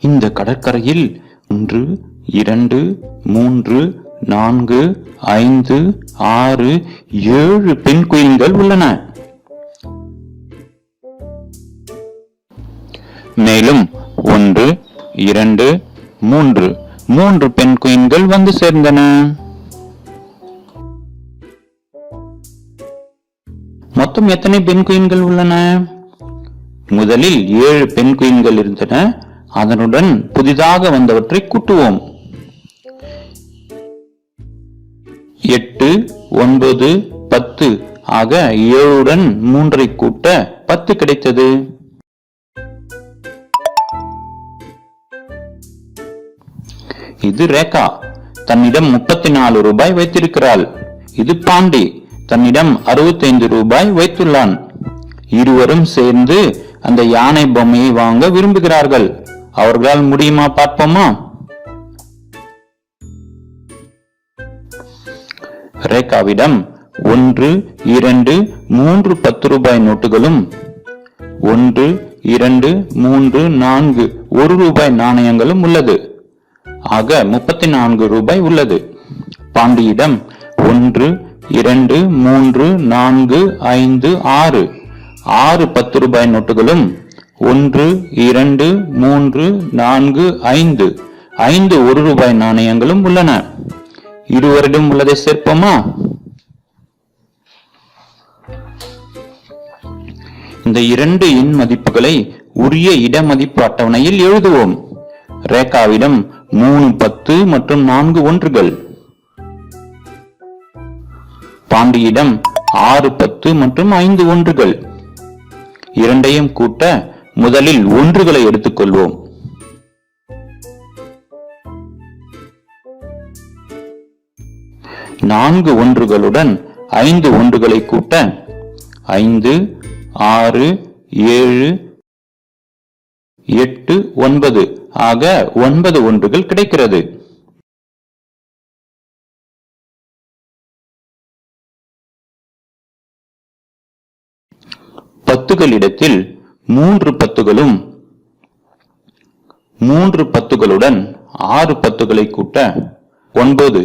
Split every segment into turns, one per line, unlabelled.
இந்த கடற்கரையில் ஒன்று இரண்டு மூன்று நான்கு ஐந்து ஆறு ஏழு பெண் குயில்கள் உள்ளன. மேலும் ஒன்று இரண்டு மூன்று மூன்று பெண் குயின்கள் வந்து சேர்ந்தன. மொத்தம் எத்தனை பெண் குயின்கள் உள்ளன? முதலில் ஏழு பெண் குயின்கள் இருந்தன. அதனுடன் புதிதாக வந்தவற்றை கூட்டுவோம். எட்டு ஒன்பது பத்து ஆக ஏழுடன் மூன்றை கூட்ட பத்து கிடைத்தது. இது ரேகா. தன்னிடம் முப்பத்தி நாலு ரூபாய் வைத்திருக்கிறாள். இது பாண்டி. தன்னிடம் அறுபத்தைந்து ரூபாய் வைத்துள்ளான். இருவரும் சேர்ந்து அந்த யானை பொம்மையை வாங்க விரும்புகிறார்கள். அவர்களால் முடியுமா பார்ப்போமா? ரேகாவிடம் ஒன்று இரண்டு மூன்று பத்து ரூபாய் நோட்டுகளும் ஒன்று இரண்டு மூன்று நான்கு ஒரு ரூபாய் நாணயங்களும் உள்ளது. ஆக முப்பத்தி நான்கு ரூபாய் உள்ளது. பாண்டியிடம் ஒன்று இரண்டு மூன்று நான்கு ஐந்து ஆறு ஆறு பத்து ரூபாய் நோட்டுகளும் ஒன்று இரண்டு மூன்று நான்கு ஐந்து. ஐந்து ஒரு ரூபாய் நாணயங்களும் உள்ளன. இருவரிடம் உள்ளதை சேர்ப்போமா? இந்த இரண்டு எண் மதிப்புகளை உரிய இடமதிப்பு அட்டவணையில் எழுதுவோம். ரேகாவிடம் மூணு பத்து மற்றும் நான்கு ஒன்றுகள். பாண்டியிடம் ஆறு பத்து மற்றும் ஐந்து ஒன்றுகள். இரண்டையும் கூட்ட முதலில் ஒன்றுகளை எடுத்துக்கொள்வோம். நான்கு ஒன்றுகளுடன் ஐந்து ஒன்றுகளை கூட்ட ஐந்து ஆறு ஏழு எட்டு ஒன்பது ஆக ஒன்பது ஒன்றுகள் கிடைக்கிறது. பத்துகளிடத்தில் மூன்று பத்துகளும் மூன்று பத்துகளுடன் ஆறு பத்துகளை கூட்ட ஒன்பது.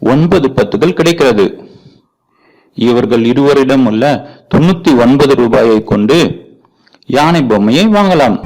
ஒன்பது பத்துகள் கிடைக்கிறது. இவர்கள் இருவரிடம் உள்ள தொண்ணூத்தி ஒன்பது ரூபாயை கொண்டு யானை பொம்மையை வாங்கலாம்.